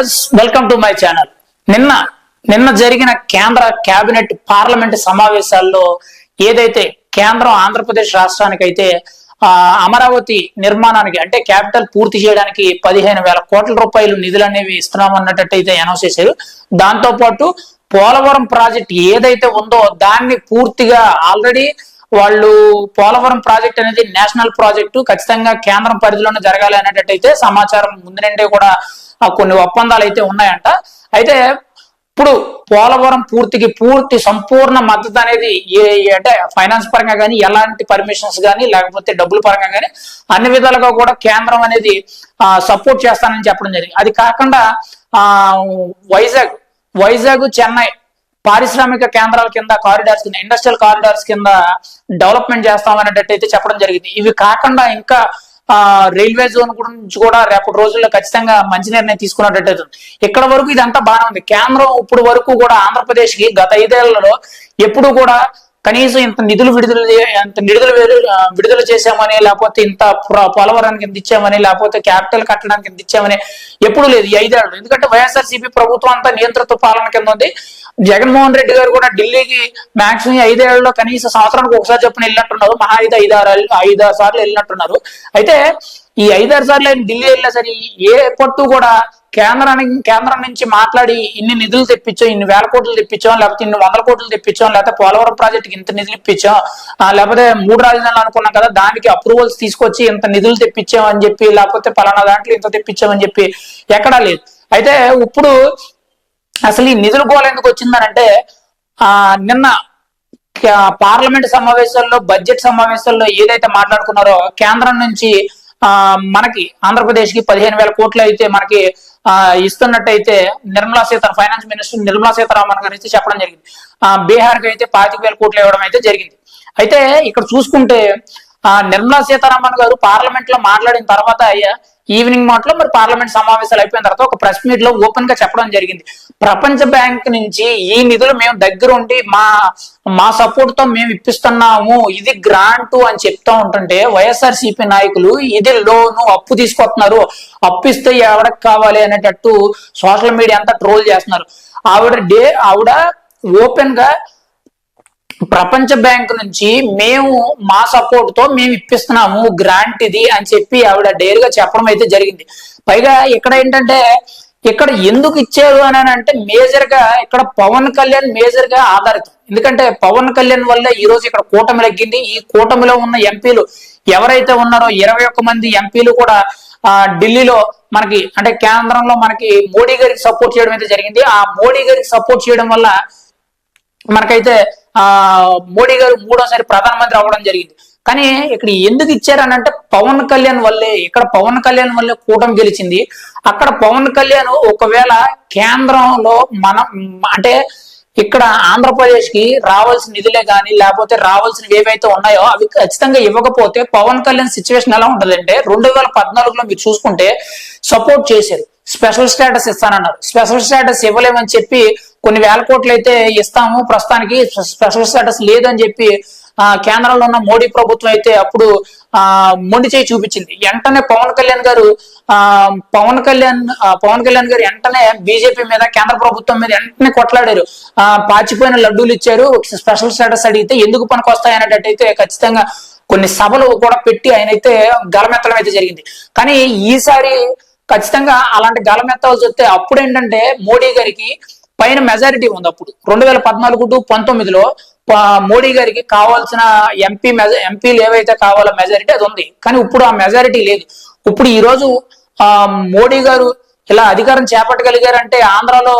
Raj welcome to my channel నిన్న నిన్న జరిగిన కేంద్ర కేబినెట్ పార్లమెంట్ సమావేశాల్లో ఏదైతే కేంద్రం ఆంధ్రప్రదేశ్ రాష్ట్రానికి అయితే ఆ, అమరావతి నిర్మాణానికి అంటే క్యాపిటల్ పూర్తి చేయడానికి పదిహేను వేల కోట్ల రూపాయలు నిధులు అనేవి ఇస్తున్నామన్నట్టు అయితే అనౌన్స్ చేశారు. దాంతో పాటు పోలవరం ప్రాజెక్ట్ ఏదైతే ఉందో దాన్ని పూర్తిగా ఆల్రెడీ వాళ్ళు పోలవరం ప్రాజెక్ట్ అనేది నేషనల్ ప్రాజెక్టు ఖచ్చితంగా కేంద్రం పరిధిలోనే జరగాలి అనేటట్టయితే సమాచారం ముందు నుండే కూడా కొన్ని ఒప్పందాలు అయితే ఉన్నాయంట. అయితే ఇప్పుడు పోలవరం పూర్తికి పూర్తి సంపూర్ణ మద్దతు అనేది ఏ అంటే ఫైనాన్స్ పరంగా కానీ ఎలాంటి పర్మిషన్స్ కానీ లేకపోతే డబ్బుల పరంగా కానీ అన్ని విధాలుగా కూడా కేంద్రం అనేది సపోర్ట్ చేస్తానని చెప్పడం జరిగింది. అది కాకుండా ఆ వైజాగ్ వైజాగ్ చెన్నై పారిశ్రామిక కేంద్రాల కింద కారిడార్స్ కింద ఇండస్ట్రియల్ కారిడార్స్ కింద డెవలప్మెంట్ చేస్తామనేటట్టు అయితే చెప్పడం జరిగింది. ఇవి కాకుండా ఇంకా రైల్వే జోన్ గురించి కూడా రేపటి రోజుల్లో ఖచ్చితంగా మంచి నిర్ణయం తీసుకున్నట్టు ఇక్కడ వరకు ఇదంతా బాగానే ఉంది. కేంద్రం ఇప్పుడు వరకు కూడా ఆంధ్రప్రదేశ్కి గత ఐదేళ్ళలో ఎప్పుడు కూడా కనీసం ఇంత నిధులు విడుదల ఇంత నిధులు విడుదల చేశామని లేకపోతే ఇంత పుర- పోలవరానికి ఇంత ఇచ్చామని లేకపోతే క్యాపిటల్ కట్టడానికి ఇంత ఇచ్చామని ఎప్పుడు లేదు ఈ ఐదేళ్ళు ఎందుకంటే వైఎస్ఆర్సీపీ ప్రభుత్వం అంతా నియంత్రిత పాలన కింద ఉంది. జగన్మోహన్ రెడ్డి గారు కూడా ఢిల్లీకి మాక్సిమం ఐదేళ్ళలో కనీసం సంవత్సరానికి ఒకసారి చెప్పిన వెళ్ళినట్టున్నారు. మహా ఐదు ఐదారు ఐదారు సార్లు వెళ్ళినట్టున్నారు. అయితే ఈ ఐదారు సార్లు ఆయన ఢిల్లీ వెళ్ళినా సరే ఏ పట్టు కూడా కేంద్రానికి కేంద్రం నుంచి మాట్లాడి ఇన్ని నిధులు తెప్పించాం ఇన్ని వేల కోట్లు తెప్పించాం లేకపోతే ఇన్ని వందల కోట్లు తెప్పించాం లేకపోతే పోలవరం ప్రాజెక్టుకి ఇంత నిధులు ఇప్పించాం లేకపోతే మూడు రాజధానులు అనుకున్నాం కదా దానికి అప్రూవల్స్ తీసుకొచ్చి ఇంత నిధులు తెప్పించాం అని చెప్పి లేకపోతే పలానా దాంట్లో ఇంత తెప్పించామని చెప్పి ఎక్కడా లేదు. అయితే ఇప్పుడు అసలు ఈ నిధులు గోల ఎందుకు వచ్చిందనంటే ఆ నిన్న పార్లమెంట్ సమావేశాల్లో బడ్జెట్ సమావేశాల్లో ఏదైతే మాట్లాడుకున్నారో కేంద్రం నుంచి ఆ మనకి ఆంధ్రప్రదేశ్కి పదిహేను వేల కోట్లు అయితే మనకి ఆ ఇస్తున్నట్టయితే నిర్మలా సీతారామన్ ఫైనాన్స్ మినిస్టర్ నిర్మలా సీతారామన్ గారు అయితే చెప్పడం జరిగింది. ఆ బీహార్కి అయితే పాతిక వేల కోట్లు ఇవ్వడం అయితే జరిగింది. అయితే ఇక్కడ చూసుకుంటే ఆ నిర్మలా సీతారామన్ గారు పార్లమెంట్లో మాట్లాడిన తర్వాత అయ్యా ఈవినింగ్ మాటలో మరి పార్లమెంట్ సమావేశాలు అయిపోయిన తర్వాత ఒక ప్రెస్ మీట్లో ఓపెన్గా చెప్పడం జరిగింది. ప్రపంచ బ్యాంక్ నుంచి ఈ నిధులు మేము దగ్గర ఉండి మా మా సపోర్ట్తో మేము ఇప్పిస్తున్నాము. ఇది గ్రాంట్ అని చెప్తా ఉంటుంటే వైఎస్ఆర్ సిపి నాయకులు ఇది లోను అప్పు తీసుకొస్తున్నారు. అప్పు ఇస్తే ఎవరికి కావాలి అనేటట్టు సోషల్ మీడియా అంతా ట్రోల్ చేస్తున్నారు. ఆవిడ డే ఆవిడ ఓపెన్గా ప్రపంచ బ్యాంక్ నుంచి మేము మా సపోర్ట్తో మేము ఇప్పిస్తున్నాము గ్రాంట్ ఇది అని చెప్పి ఆవిడ డైరీగా గా చెప్పడం అయితే జరిగింది. పైగా ఇక్కడ ఏంటంటే ఇక్కడ ఎందుకు ఇచ్చారు అని అంటే మేజర్గా ఇక్కడ పవన్ కళ్యాణ్ మేజర్గా ఆధారితం. ఎందుకంటే పవన్ కళ్యాణ్ వల్ల ఈ రోజు ఇక్కడ కూటమి లగ్గింది. ఈ కూటమిలో ఉన్న ఎంపీలు ఎవరైతే ఉన్నారో ఇరవై ఒక్క మంది ఎంపీలు కూడా ఆ ఢిల్లీలో మనకి అంటే కేంద్రంలో మనకి మోడీ గారికి సపోర్ట్ చేయడం అయితే జరిగింది. ఆ మోడీ గారికి సపోర్ట్ చేయడం వల్ల మనకైతే ఆ మోడీ గారు మూడోసారి ప్రధానమంత్రి అవ్వడం జరిగింది. కానీ ఇక్కడ ఎందుకు ఇచ్చారని అంటే పవన్ కళ్యాణ్ వల్లే ఇక్కడ పవన్ కళ్యాణ్ వల్లే కూటమి గెలిచింది. అక్కడ పవన్ కళ్యాణ్ ఒకవేళ కేంద్రంలో మనం అంటే ఇక్కడ ఆంధ్రప్రదేశ్కి రావాల్సిన నిధులే కానీ లేకపోతే రావాల్సినవి ఏవైతే ఉన్నాయో అవి ఖచ్చితంగా ఇవ్వకపోతే పవన్ కళ్యాణ్ సిచ్యువేషన్ ఎలా ఉంటుందంటే రెండు వేల పద్నాలుగులో మీరు చూసుకుంటే సపోర్ట్ చేశారు. స్పెషల్ స్టేటస్ ఇస్తానన్నారు. స్పెషల్ స్టేటస్ ఇవ్వలేమని చెప్పి కొన్ని వేల కోట్లు అయితే ఇస్తాము. ప్రస్తుతానికి స్పెషల్ స్టేటస్ లేదని చెప్పి ఆ కేంద్రంలో ఉన్న మోడీ ప్రభుత్వం అయితే అప్పుడు ఆ మొండి చేయి చూపించింది. వెంటనే పవన్ కళ్యాణ్ గారు ఆ పవన్ కళ్యాణ్ పవన్ కళ్యాణ్ గారు వెంటనే బీజేపీ మీద కేంద్ర ప్రభుత్వం మీద వెంటనే కొట్లాడారు. ఆ పాచిపోయిన లడ్డూలు ఇచ్చారు. స్పెషల్ స్టేటస్ అడిగితే ఎందుకు పనికి అనేటట్టయితే ఖచ్చితంగా కొన్ని సభలు కూడా పెట్టి ఆయన అయితే గలమెత్తడం అయితే జరిగింది. కానీ ఈసారి ఖచ్చితంగా అలాంటి గలమెత్తవలసి వస్తే అప్పుడు ఏంటంటే మోడీ గారికి పైన మెజారిటీ ఉంది అప్పుడు. రెండు వేల పద్నాలుగు టు పంతొమ్మిదిలో మోడీ గారికి కావాల్సిన ఎంపీ ఎంపీలు ఏవైతే కావాలో మెజారిటీ అది ఉంది. కానీ ఇప్పుడు ఆ మెజారిటీ లేదు. ఇప్పుడు ఈ రోజు ఆ మోడీ గారు ఇలా అధికారం చేపట్టగలిగారంటే ఆంధ్రాలో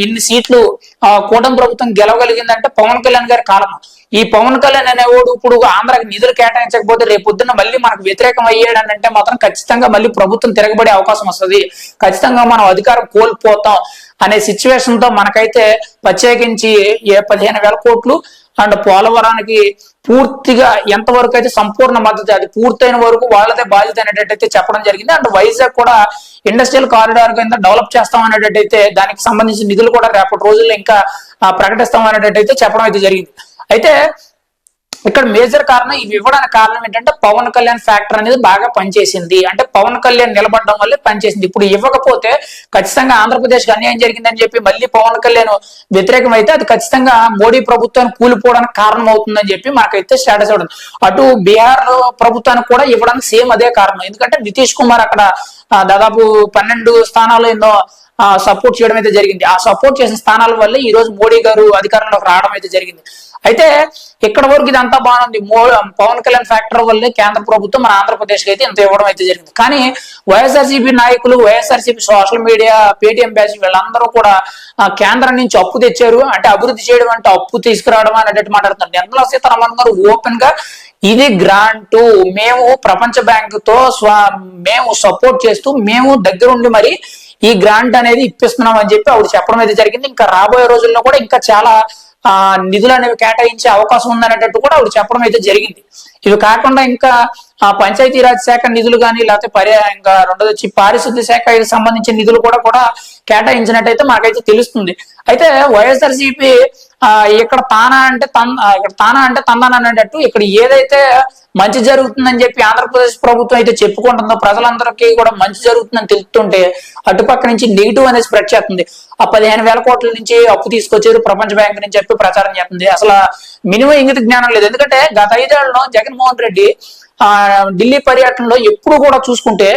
ఇన్ని సీట్లు ఆ, కూటమి ప్రభుత్వం గెలవగలిగిందంటే పవన్ కళ్యాణ్ గారి కారణం ఈ పవన్ కళ్యాణ్ అనేవాడు ఇప్పుడు ఆంధ్రాకి నిధులు కేటాయించకపోతే రేపు పొద్దున్న మళ్ళీ మనకు వ్యతిరేకం అయ్యాడు అని అంటే మాత్రం ఖచ్చితంగా మళ్ళీ ప్రభుత్వం తిరగబడే అవకాశం వస్తుంది. ఖచ్చితంగా మనం అధికారం కోల్పోతాం. అనే సిచ్యువేషన్తో మనకైతే ప్రత్యేకించి ఏ పదిహేను వేల కోట్లు అండ్ పోలవరానికి పూర్తిగా ఎంతవరకు అయితే సంపూర్ణ మద్దతు అది పూర్తయిన వరకు వాళ్ళదే బాధ్యత అనేటట్టయితే చెప్పడం జరిగింది. అండ్ వైజాగ్ కూడా ఇండస్ట్రియల్ కారిడార్ కింద డెవలప్ చేస్తాం అనేటట్టయితే దానికి సంబంధించిన నిధులు కూడా రేపటి రోజుల్లో ఇంకా ప్రకటిస్తాం అనేటట్టయితే చెప్పడం అయితే జరిగింది. అయితే ఇక్కడ మేజర్ కారణం ఇవి ఇవ్వడానికి కారణం ఏంటంటే పవన్ కళ్యాణ్ ఫ్యాక్టర్ అనేది బాగా పనిచేసింది. అంటే పవన్ కళ్యాణ్ నిలబడడం వల్లే పనిచేసింది. ఇప్పుడు ఇవ్వకపోతే ఖచ్చితంగా ఆంధ్రప్రదేశ్ అన్యాయం జరిగిందని చెప్పి మళ్ళీ పవన్ కళ్యాణ్ వ్యతిరేకం అయితే అది ఖచ్చితంగా మోడీ ప్రభుత్వాన్ని కూలిపోవడానికి కారణం అవుతుందని చెప్పి మనకైతే స్టేటస్ ఇవ్వడం. అటు బీహార్ ప్రభుత్వానికి కూడా ఇవ్వడానికి సేమ్ అదే కారణం. ఎందుకంటే నితీష్ కుమార్ అక్కడ దాదాపు పన్నెండు స్థానాలు ఎన్నో సపోర్ట్ చేయడం అయితే జరిగింది. ఆ సపోర్ట్ చేసిన స్థానాల వల్ల ఈ రోజు మోడీ గారు అధికారంలోకి రావడం అయితే జరిగింది. అయితే ఇక్కడ వరకు ఇదంతా బాగుంది. పవన్ కళ్యాణ్ ఫ్యాక్టర్ వల్లే కేంద్ర ప్రభుత్వం మన ఆంధ్రప్రదేశ్ అయితే ఇంత ఇవ్వడం అయితే జరిగింది. కానీ వైఎస్ఆర్సీపీ నాయకులు YSRCP social media Paytm batch వీళ్ళందరూ కూడా కేంద్రం నుంచి అప్పు తెచ్చారు. అంటే అభివృద్ధి చేయడం అంటే అప్పు తీసుకురావడం అనేటట్టు మాట్లాడుతున్నారు. నిర్మలా సీతారామన్ గారు ఓపెన్గా ఇది గ్రాంట్. మేము ప్రపంచ బ్యాంకు తో స్వా మేము సపోర్ట్ చేస్తూ మేము దగ్గరుండి మరి ఈ గ్రాంట్ అనేది ఇప్పిస్తున్నాం అని చెప్పి ఆవిడ చెప్పడం అయితే జరిగింది. ఇంకా రాబోయే రోజుల్లో కూడా ఇంకా చాలా ఆ నిధులు అనేవి కేటాయించే అవకాశం ఉందనేటట్టు కూడా ఆవిడ చెప్పడం అయితే జరిగింది. ఇవి కాకుండా ఇంకా ఆ పంచాయతీరాజ్ శాఖ నిధులు కానీ లేకపోతే పర్యా ఇంకా రెండోది వచ్చి పారిశుద్ధ్య శాఖకి సంబంధించిన నిధులు కూడా కూడా కేటాయించినట్టయితే మాకైతే తెలుస్తుంది. అయితే వైఎస్ఆర్సీపీ ఇక్కడ తానా అంటే తన్ ఇక్కడ తానా అంటే తందాన అనేటట్టు ఇక్కడ ఏదైతే మంచి జరుగుతుందని చెప్పి ఆంధ్రప్రదేశ్ ప్రభుత్వం అయితే చెప్పుకుంటుందో ప్రజలందరికీ కూడా మంచి జరుగుతుందని తెలుస్తుంటే అటుపక్క నుంచి నెగిటివ్ అనేది స్ప్రెడ్ చేస్తుంది. ఆ పదిహేను వేల కోట్ల నుంచి అప్పు తీసుకొచ్చారు ప్రపంచ బ్యాంక్ నుంచి చెప్పి ప్రచారం చేస్తుంది. అసలు మినిమం ఇంగిత జ్ఞానం లేదు. ఎందుకంటే గత ఐదేళ్ళలో జగన్మోహన్ రెడ్డి ఆ ఢిల్లీ పర్యటనలో ఎప్పుడు కూడా చూసుకుంటే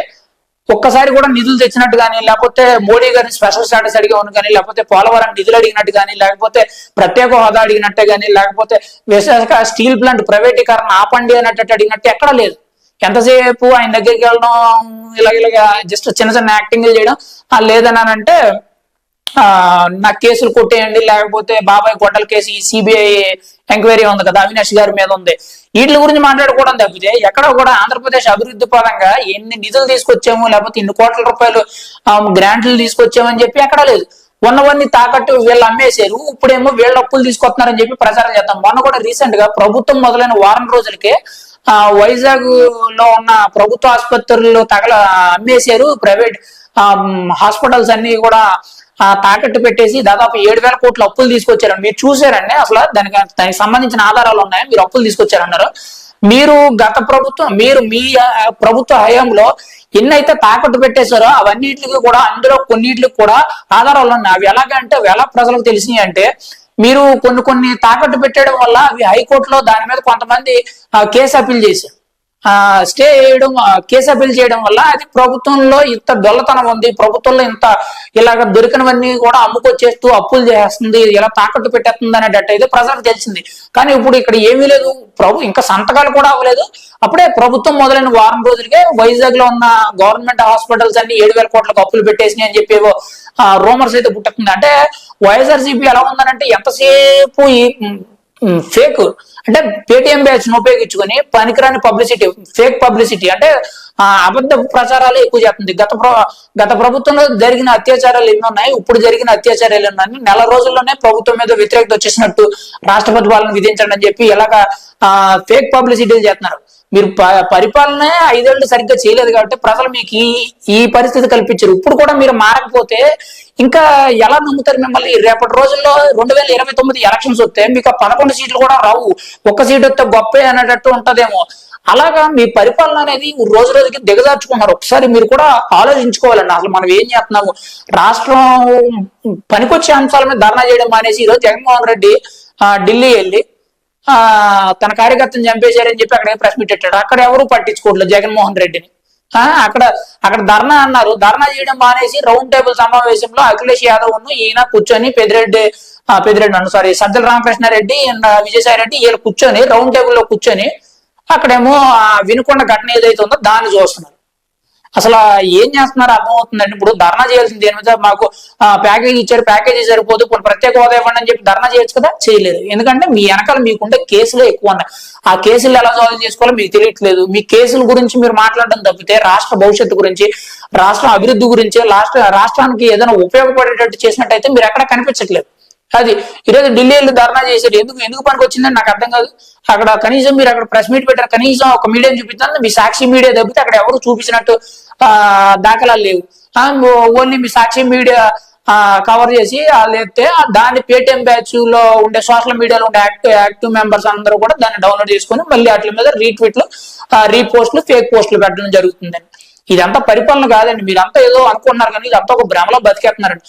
ఒక్కసారి కూడా నిధులు తెచ్చినట్టు కానీ లేకపోతే మోడీ గారిని స్పెషల్ స్టాటస్ అడిగా ఉంది కానీ లేకపోతే పోలవరం నిధులు అడిగినట్టు కానీ లేకపోతే ప్రత్యేక హోదా అడిగినట్టే కానీ లేకపోతే విశాఖ స్టీల్ ప్లాంట్ ప్రైవేటీకరణ ఆపండి అన్నట్టు అడిగినట్టు ఎక్కడ లేదు. ఎంతసేపు ఆయన దగ్గరికి వెళ్ళడం ఇలాగ ఇలాగ జస్ట్ చిన్న చిన్న యాక్టింగ్లు చేయడం ఆ లేదని నా కేసులు కొట్టేయండి లేకపోతే బాబాయ్ గొడ్డల కేసు ఈ సిబిఐ ఎంక్వైరీ ఉంది కదా అవినాష్ గారి మీద ఉంది. వీటి గురించి మాట్లాడుకోవడం తప్పితే ఎక్కడ కూడా ఆంధ్రప్రదేశ్ అభివృద్ధి పరంగా ఎన్ని నిధులు తీసుకొచ్చాము లేకపోతే ఇన్ని కోట్ల రూపాయలు గ్రాంట్లు తీసుకొచ్చామని చెప్పి ఎక్కడ లేదు. ఉన్నవన్నీ తాకట్టు వీళ్ళు అమ్మేశారు ఇప్పుడేమో వీళ్ళు అప్పులు తీసుకొస్తున్నారని చెప్పి ప్రచారం చేద్దాం. మొన్న కూడా రీసెంట్గా ప్రభుత్వం మొదలైన వారం రోజులకే వైజాగ్లో ఉన్న ప్రభుత్వ ఆసుపత్రుల్లో తగల అమ్మేశారు. ప్రైవేట్ హాస్పిటల్స్ అన్ని కూడా తాకట్టు పెట్టేసి దాదాపు ఏడు వేల కోట్ల అప్పులు తీసుకొచ్చారని మీరు చూసారండి అసలు దానికి దానికి సంబంధించిన ఆధారాలు ఉన్నాయి? మీరు అప్పులు తీసుకొచ్చారన్నారు. మీరు గత ప్రభుత్వం మీరు మీ ప్రభుత్వ హయాంలో ఎన్నైతే తాకట్టు పెట్టేశారో అవన్నిటికి కూడా అందులో కొన్నిటికి కూడా ఆధారాలు ఉన్నాయి. అవి ఎలాగంటే అవి ఎలా ప్రజలకు తెలిసినాయి అంటే మీరు కొన్ని కొన్ని తాకట్టు పెట్టడం వల్ల అవి హైకోర్టులో దాని మీద కొంతమంది ఆ, కేసు అప్పీల్ చేశారు. స్టే చేయడం ఆ, కేసు అప్పీల్ చేయడం వల్ల అది ప్రభుత్వంలో ఇంత దొల్లతనం ఉంది ప్రభుత్వంలో ఇంత ఇలాగ దొరికినవన్నీ కూడా అమ్ముకొచ్చేస్తూ అప్పులు చేస్తుంది ఇలా తాకట్టు పెట్టేస్తుంది అనేటట్టు అయితే ప్రజలకు తెలిసింది. కానీ ఇప్పుడు ఇక్కడ ఏమీ లేదు ప్రభు ఇంకా సంతకాలు కూడా అవ్వలేదు. అప్పుడే ప్రభుత్వం మొదలైన వారం రోజులకే వైజాగ్లో ఉన్న గవర్నమెంట్ హాస్పిటల్స్ అన్ని ఏడు వేల కోట్లకు అప్పులు పెట్టేసినాయి అని చెప్పి రూమర్స్ అయితే పుట్టుతుంది అంటే వైఎస్ఆర్సీపీ ఎలా ఉందనంటే ఎంతసేపు ఈ ఫేక్ అంటే పేటిఎం బ్యాచ్ ఉపయోగించుకొని పనికిరాని పబ్లిసిటీ ఫేక్ పబ్లిసిటీ. అంటే అబద్ధ ప్రచారాలు ఎక్కువ చేస్తుంది. గత గత ప్రభుత్వంలో జరిగిన అత్యాచారాలు ఎన్ని ఉన్నాయి? ఇప్పుడు జరిగిన అత్యాచారాలు ఉన్నాయి? నెల రోజుల్లోనే ప్రభుత్వం మీద వ్యతిరేకత వచ్చేసినట్టు రాష్ట్రపతి పాలన విధించండి అని చెప్పి ఇలాగ ఫేక్ పబ్లిసిటీలు చేస్తున్నారు. మీరు ప- పరిపాలనే ఐదేళ్ళు సరిగ్గా చేయలేదు కాబట్టి ప్రజలు మీకు ఈ ఈ పరిస్థితి కల్పించారు. ఇప్పుడు కూడా మీరు మారకపోతే ఇంకా ఎలా నమ్ముతారు మిమ్మల్ని? రేపటి రోజుల్లో రెండు వేల ఇరవై తొమ్మిది ఎలక్షన్స్ వస్తే మీకు ఆ పదకొండు సీట్లు కూడా రావు. ఒక్క సీట్ వస్తే గొప్పే అనేటట్టు ఉంటదేమో. అలాగా మీ పరిపాలన అనేది రోజు రోజుకి దిగజార్చుకున్నారు ఒకసారి మీరు కూడా ఆలోచించుకోవాలండి. అసలు మనం ఏం చేస్తున్నాము? రాష్ట్రం పనికొచ్చే అంశాల మీద ధర్నా చేయడం మానేసి ఈరోజు జగన్మోహన్ రెడ్డి ఢిల్లీ వెళ్ళి ఆ తన కార్యకర్తను చంపేశారని చెప్పి అక్కడ ప్రెస్ మీట్ పెట్టాడు? అక్కడ ఎవరు పట్టించుకోవట్లేదు జగన్మోహన్ రెడ్డిని. అక్కడ అక్కడ ధర్నా అన్నారు. ధర్నా చేయడం మానేసి రౌండ్ టేబుల్ సమావేశంలో అఖిలేష్ యాదవ్ను ఈయన కూర్చొని పెద్దిరెడ్డి పెద్దిరెడ్డి అన్న సారీ సజ్జల రామకృష్ణారెడ్డి అండ్ విజయసాయి రెడ్డి వీళ్ళు కూర్చొని రౌండ్ టేబుల్లో కూర్చొని అక్కడేమో వినుకున్న వినుకొండ ఘటన ఏదైతే ఉందో దాన్ని చూస్తున్నారు. అసలు ఏం చేస్తున్నారు అర్థమవుతుందండి? ఇప్పుడు ధర్నా చేయాల్సింది దేని మీద? మాకు ప్యాకేజ్ ఇచ్చారు ప్యాకేజీ సరిపోదు కొన్ని ప్రత్యేక హోదా ఇవ్వండి అని చెప్పి ధర్నా చేయొచ్చు కదా? చేయలేదు. ఎందుకంటే మీ వెనకాల మీకుండే కేసులే ఎక్కువ ఉన్నాయి. ఆ కేసులు ఎలా సాల్వ్ చేసుకోవాలో మీకు తెలియట్లేదు. మీ కేసుల గురించి మీరు మాట్లాడడం తప్పితే రాష్ట్ర భవిష్యత్తు గురించి రాష్ట్ర అభివృద్ధి గురించి రాష్ట్ర రాష్ట్రానికి ఏదైనా ఉపయోగపడేటట్టు చేసినట్టయితే మీరు ఎక్కడ కనిపించట్లేదు. అది ఈరోజు ఢిల్లీ ధర్నా చేశారు. ఎందుకు ఎందుకు పనికి వచ్చిందని నాకు అర్థం కాదు. అక్కడ కనీసం మీరు అక్కడ ప్రెస్ మీట్ పెట్టారు. కనీసం ఒక మీడియా చూపిస్తాను మీ సాక్షి మీడియా తప్పితే అక్కడ ఎవరు చూపించినట్టు ఆ దాఖలాలు లేవు. ఓన్లీ మీ సాక్షి మీడియా కవర్ చేసి వాళ్ళు ఎత్తే దాన్ని పేటిఎం బ్యాచ్లో ఉండే సోషల్ మీడియాలో ఉండే యాక్టివ్ యాక్టివ్ మెంబర్స్ అందరూ కూడా దాన్ని డౌన్లోడ్ చేసుకొని మళ్ళీ వాటి మీద రీట్వీట్లు రీపోస్ట్లు ఫేక్ పోస్టులు పెట్టడం జరుగుతుందండి. ఇదంతా పరిపాలన కాదండి. మీరంతా ఏదో అనుకున్నారు కానీ ఇదంతా ఒక భ్రమలో బతికేస్తున్నారండి.